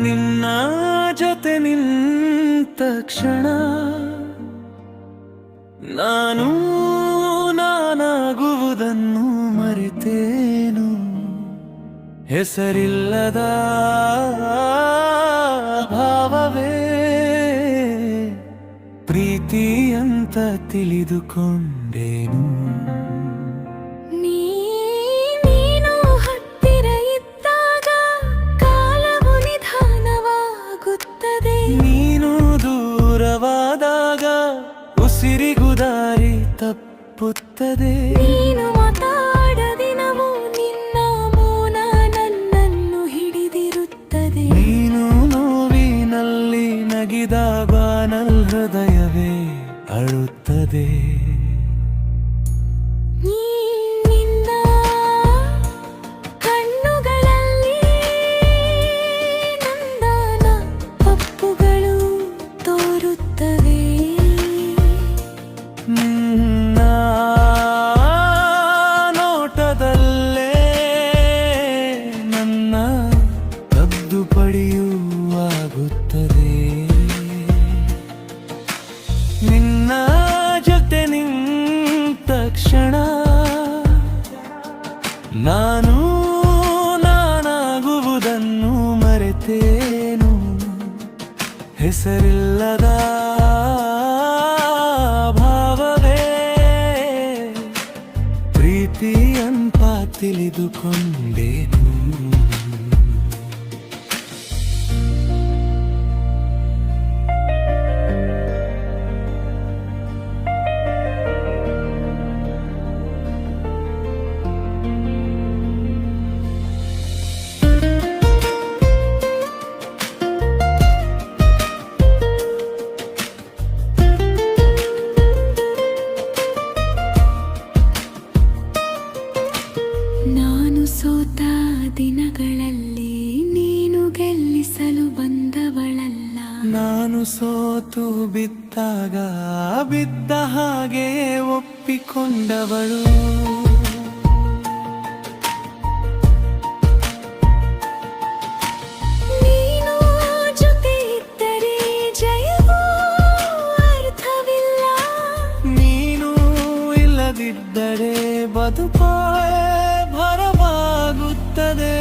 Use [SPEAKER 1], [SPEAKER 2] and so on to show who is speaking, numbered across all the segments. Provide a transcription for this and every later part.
[SPEAKER 1] ನಿನ್ನ ಜೊತೆ ನಿಂತ ಕ್ಷಣ ನಾನು ನಾನಾಗುವುದನ್ನು ಮರೆತೇನು? ಹೆಸರಿಲ್ಲದ ಭಾವವೇ ಅಂತ ತಿಳಿದುಕೊಂಡೇನು.
[SPEAKER 2] ನೀನು ಹತ್ತಿರ ಇದ್ದಾಗ ಕಾಲವು ನಿಧಾನವಾಗುತ್ತದೆ.
[SPEAKER 1] ನೀನು ದೂರವಾದಾಗ ಉಸಿರಿಗೂ ದಾರಿ ತಪ್ಪುತ್ತದೆ.
[SPEAKER 2] ನೀನು ನಿನ್ನ ಮೌನ ನನ್ನನ್ನು ಹಿಡಿದಿರುತ್ತದೆ.
[SPEAKER 1] ನೀನು ನೋವಿನಲ್ಲಿ ನಗಿದಾಗ ನಲ್ ಹೃದಯವೇ
[SPEAKER 2] ನಿನ್ನ ಕಣ್ಣುಗಳಲ್ಲಿ ಪಪ್ಪುಗಳು ತೋರುತ್ತವೆ.
[SPEAKER 1] ಕ್ಷಣ. ನಾನು ನಾನಾಗುವುದನ್ನು ಮರೆತೇನು. ಹೆಸರಿಲ್ಲದ ಭಾವವೇ. ಪ್ರೀತಿಯಂತ ತಿಳಿದುಕೊಂಡೇನು.
[SPEAKER 2] ದಿನಗಳಲ್ಲಿ ನೀನು ಗೆಲ್ಲಿಸಲು ಬಂದವಳಲ್ಲ.
[SPEAKER 1] ನಾನು ಸೋತು ಬಿದ್ದಾಗ ಬಿದ್ದ ಹಾಗೆ ಒಪ್ಪಿಕೊಂಡವಳು.
[SPEAKER 2] ನೀನು
[SPEAKER 1] ಭರವಾಗುತ್ತದೆ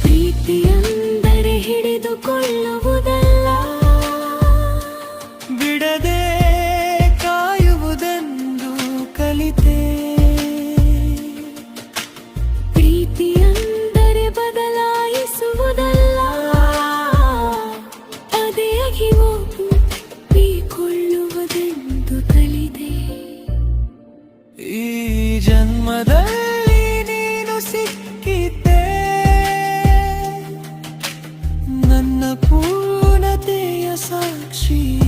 [SPEAKER 2] ಪ್ರೀತಿಯಂದರೆ ಹಿಡಿದುಕೊಳ್ಳುವುದಲ್ಲ.
[SPEAKER 1] ಬಿಡದೆ ಕಾಯುವುದೆಂದು ಕಲಿತೆ.
[SPEAKER 2] ಪ್ರೀತಿಯಂದರೆ ಬದಲಾಯಿಸುವುದಲ್ಲ. ಅದೇ ಅಗಿವು
[SPEAKER 1] ಈ ಜನ್ಮದಲ್ಲಿ ನೀನು ಸಿಕ್ಕಿದ್ದೆ. ನನ್ನ ಪೂರ್ಣತೆಯ ಸಾಕ್ಷಿ.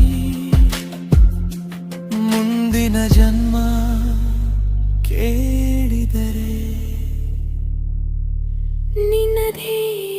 [SPEAKER 1] ಮುಂದಿನ ಜನ್ಮ ಕೇಳಿದರೆ. ನಿನ್ನದೇ